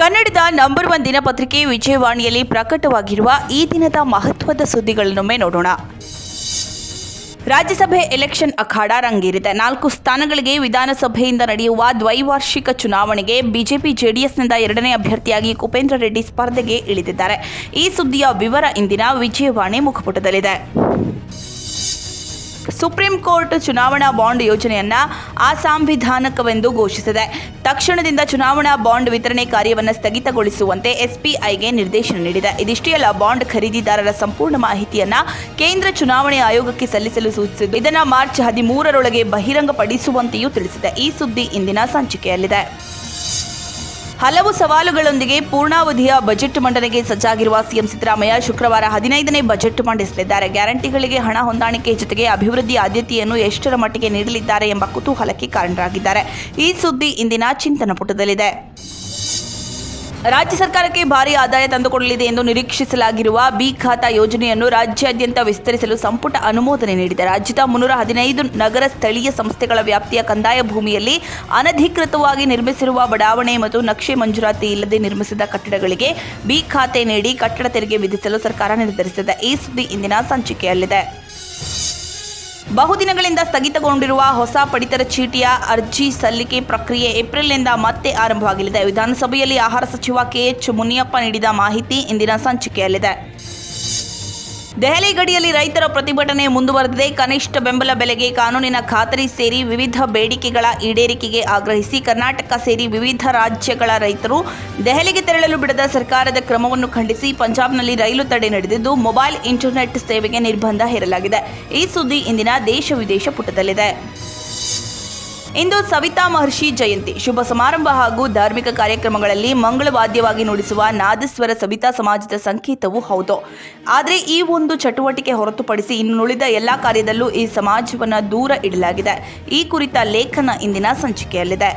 ಕನ್ನಡದ number one ದಿನಪತ್ರಿಕೆ ವಿಜಯವಾಣಿಯಲ್ಲಿ ಪ್ರಕಟವಾಗಿರುವ ಈ ದಿನದ ಮಹತ್ವದ ಸುದ್ದಿಗಳನ್ನೊಮ್ಮೆ ನೋಡೋಣ. ರಾಜ್ಯಸಭೆ ಎಲೆಕ್ಷನ್ ಅಖಾಡ ರಂಗೇರಿದೆ. ನಾಲ್ಕು ಸ್ಥಾನಗಳಿಗೆ ವಿಧಾನಸಭೆಯಿಂದ ನಡೆಯುವ ದ್ವೈವಾರ್ಷಿಕ ಚುನಾವಣೆಗೆ ಬಿಜೆಪಿ ಜೆಡಿಎಸ್ನಿಂದ ಎರಡನೇ ಅಭ್ಯರ್ಥಿಯಾಗಿ ಕುಪೇಂದ್ರ ರೆಡ್ಡಿ ಸ್ಪರ್ಧೆಗೆ ಇಳಿದಿದ್ದಾರೆ. ಈ ಸುದ್ದಿಯ ವಿವರ ಇಂದಿನ ವಿಜಯವಾಣಿ ಮುಖಪುಟದಲ್ಲಿದೆ. ಸುಪ್ರೀಂ ಕೋರ್ಟ್ ಚುನಾವಣಾ ಬಾಂಡ್ ಯೋಜನೆಯನ್ನ ಅಸಾಂವಿಧಾನಿಕವೆಂದು ಘೋಷಿಸಿದೆ. ತಕ್ಷಣದಿಂದ ಚುನಾವಣಾ ಬಾಂಡ್ ವಿತರಣೆ ಕಾರ್ಯವನ್ನು ಸ್ಥಗಿತಗೊಳಿಸುವಂತೆ ಎಸ್ಪಿಐಗೆ ನಿರ್ದೇಶನ ನೀಡಿದೆ. ಇದಿಷ್ಟೇ ಅಲ್ಲ, ಬಾಂಡ್ ಖರೀದಿದಾರರ ಸಂಪೂರ್ಣ ಮಾಹಿತಿಯನ್ನ ಕೇಂದ್ರ ಚುನಾವಣೆ ಆಯೋಗಕ್ಕೆ ಸಲ್ಲಿಸಲು ಸೂಚಿಸಿದ್ದು, ಇದನ್ನು ಮಾರ್ಚ್ ಹದಿಮೂರರೊಳಗೆ ಬಹಿರಂಗಪಡಿಸುವಂತೆಯೂ ತಿಳಿಸಿದೆ. ಈ ಸುದ್ದಿ ಇಂದಿನ ಸಂಚಿಕೆಯಲ್ಲಿದೆ. ಹಲವು ಸವಾಲುಗಳೊಂದಿಗೆ ಪೂರ್ಣಾವಧಿಯ ಬಜೆಟ್ ಮಂಡನೆಗೆ ಸಜ್ಜಾಗಿರುವ ಸಿಎಂ ಸಿದ್ದರಾಮಯ್ಯ ಶುಕ್ರವಾರ ಹದಿನೈದನೇ ಬಜೆಟ್ ಮಂಡಿಸಲಿದ್ದಾರೆ. ಗ್ಯಾರಂಟಿಗಳಿಗೆ ಹಣ ಹೊಂದಾಣಿಕೆ ಜೊತೆಗೆ ಅಭಿವೃದ್ಧಿ ಆದ್ಯತೆಯನ್ನು ಎಷ್ಟರ ಮಟ್ಟಿಗೆ ನೀಡಲಿದ್ದಾರೆ ಎಂಬ ಕುತೂಹಲಕ್ಕೆ ಕಾರಣರಾಗಿದ್ದಾರೆ. ಈ ಸುದ್ದಿ ಇಂದಿನ ಚಿಂತನ ಪುಟದಲ್ಲಿದೆ. ರಾಜ್ಯ ಸರ್ಕಾರಕ್ಕೆ ಭಾರಿ ಆದಾಯ ತಂದುಕೊಡಲಿದೆ ಎಂದು ನಿರೀಕ್ಷಿಸಲಾಗಿರುವ ಬಿ ಖಾತಾ ಯೋಜನೆಯನ್ನು ರಾಜ್ಯಾದ್ಯಂತ ವಿಸ್ತರಿಸಲು ಸಂಪುಟ ಅನುಮೋದನೆ ನೀಡಿದೆ. ರಾಜ್ಯದ ಮುನ್ನೂರ ಹದಿನೈದು ನಗರ ಸ್ಥಳೀಯ ಸಂಸ್ಥೆಗಳ ವ್ಯಾಪ್ತಿಯ ಕಂದಾಯ ಭೂಮಿಯಲ್ಲಿ ಅನಧಿಕೃತವಾಗಿ ನಿರ್ಮಿಸಿರುವ ಬಡಾವಣೆ ಮತ್ತು ನಕ್ಷೆ ಮಂಜೂರಾತಿ ಇಲ್ಲದೆ ನಿರ್ಮಿಸಿದ ಕಟ್ಟಡಗಳಿಗೆ ಬಿ ಖಾತೆ ನೀಡಿ ಕಟ್ಟಡ ತೆರಿಗೆ ವಿಧಿಸಲು ಸರ್ಕಾರ ನಿರ್ಧರಿಸಿದೆ. ಈ ಸುದ್ದಿ ಇಂದಿನ ಸಂಚಿಕೆಯಲ್ಲಿದೆ. ಬಹುದಿನಗಳಿಂದ ಸ್ಥಗಿತಗೊಂಡಿರುವ ಹೊಸ ಪಡಿತರ ಚೀಟಿಯ ಅರ್ಜಿ ಸಲ್ಲಿಕೆ ಪ್ರಕ್ರಿಯೆ ಏಪ್ರಿಲ್ನಿಂದ ಮತ್ತೆ ಆರಂಭವಾಗಲಿದೆ. ವಿಧಾನಸಭೆಯಲ್ಲಿ ಆಹಾರ ಸಚಿವ ಕೆಎಚ್ ಮುನಿಯಪ್ಪ ನೀಡಿದ ಮಾಹಿತಿ ಇಂದಿನ ಸಂಚಿಕೆಯಲ್ಲಿದೆ. ದೆಹಲಿ ಗಡಿಯಲ್ಲಿ ರೈತರ ಪ್ರತಿಭಟನೆ ಮುಂದುವರೆದಿದೆ. ಕನಿಷ್ಠ ಬೆಂಬಲ ಬೆಲೆಗೆ ಕಾನೂನಿನ ಖಾತರಿ ಸೇರಿ ವಿವಿಧ ಬೇಡಿಕೆಗಳ ಈಡೇರಿಕೆಗೆ ಆಗ್ರಹಿಸಿ ಕರ್ನಾಟಕ ಸೇರಿ ವಿವಿಧ ರಾಜ್ಯಗಳ ರೈತರು ದೆಹಲಿಗೆ ತೆರಳಲು ಬಿಡದ ಸರ್ಕಾರದ ಕ್ರಮವನ್ನು ಖಂಡಿಸಿ ಪಂಜಾಬ್ನಲ್ಲಿ ರೈಲು ತಡೆ ನಡೆದಿದ್ದು, ಮೊಬೈಲ್ ಇಂಟರ್ನೆಟ್ ಸೇವೆಗೆ ನಿರ್ಬಂಧ ಹೇರಲಾಗಿದೆ. ಈ ಸುದ್ದಿ ಇಂದಿನ ದೇಶ ವಿದೇಶ ಪುಟದಲ್ಲಿದೆ. ಇಂದು ಸವಿತಾ ಮಹರ್ಷಿ ಜಯಂತಿ. ಶುಭ ಸಮಾರಂಭ ಹಾಗೂ ಧಾರ್ಮಿಕ ಕಾರ್ಯಕ್ರಮಗಳಲ್ಲಿ ಮಂಗಳವಾದ್ಯವಾಗಿ ನುಡಿಸುವ ನಾದಸ್ವರ ಸವಿತಾ ಸಮಾಜದ ಸಂಕೇತವೂ ಹೌದು. ಆದರೆ ಈ ಒಂದು ಚಟುವಟಿಕೆ ಹೊರತುಪಡಿಸಿ ಇನ್ನುಳಿದ ಎಲ್ಲ ಕಾರ್ಯದಲ್ಲೂ ಈ ಸಮಾಜವನ್ನು ದೂರ ಇಡಲಾಗಿದೆ. ಈ ಕುರಿತ ಲೇಖನ ಇಂದಿನ ಸಂಚಿಕೆಯಲ್ಲಿದೆ.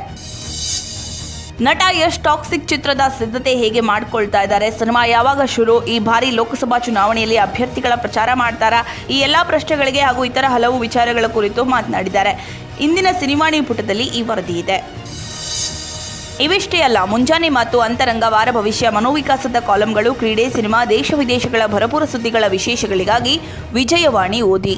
ನಟ ಯಶ್ ಟಾಕ್ಸಿಕ್ ಚಿತ್ರದ ಸಿದ್ಧತೆ ಹೇಗೆ ಮಾಡ್ಕೊಳ್ತಾ ಇದ್ದಾರೆ? ಸಿನಿಮಾ ಯಾವಾಗ ಶುರು? ಈ ಬಾರಿ ಲೋಕಸಭಾ ಚುನಾವಣೆಯಲ್ಲಿ ಅಭ್ಯರ್ಥಿಗಳ ಪ್ರಚಾರ ಮಾಡ್ತಾರಾ? ಈ ಎಲ್ಲ ಪ್ರಶ್ನೆಗಳಿಗೆ ಹಾಗೂ ಇತರ ಹಲವು ವಿಚಾರಗಳ ಕುರಿತು ಮಾತನಾಡಿದ್ದಾರೆ. ಇಂದಿನ ಸಿನಿಮಾಣಿ ಪುಟದಲ್ಲಿ ಈ ವರದಿ ಇದೆ. ಇವಿಷ್ಟೇ ಅಲ್ಲ, ಮುಂಜಾನೆ ಮತ್ತು ಅಂತರಂಗ ವಾರ ಭವಿಷ್ಯ ಮನೋವಿಕಾಸದ ಕಾಲಂಗಳು, ಕ್ರೀಡೆ, ಸಿನಿಮಾ, ದೇಶ ವಿದೇಶಗಳ ಭರಪೂರ ಸುದ್ದಿಗಳ ವಿಶೇಷಗಳಿಗಾಗಿ ವಿಜಯವಾಣಿ ಓದಿ.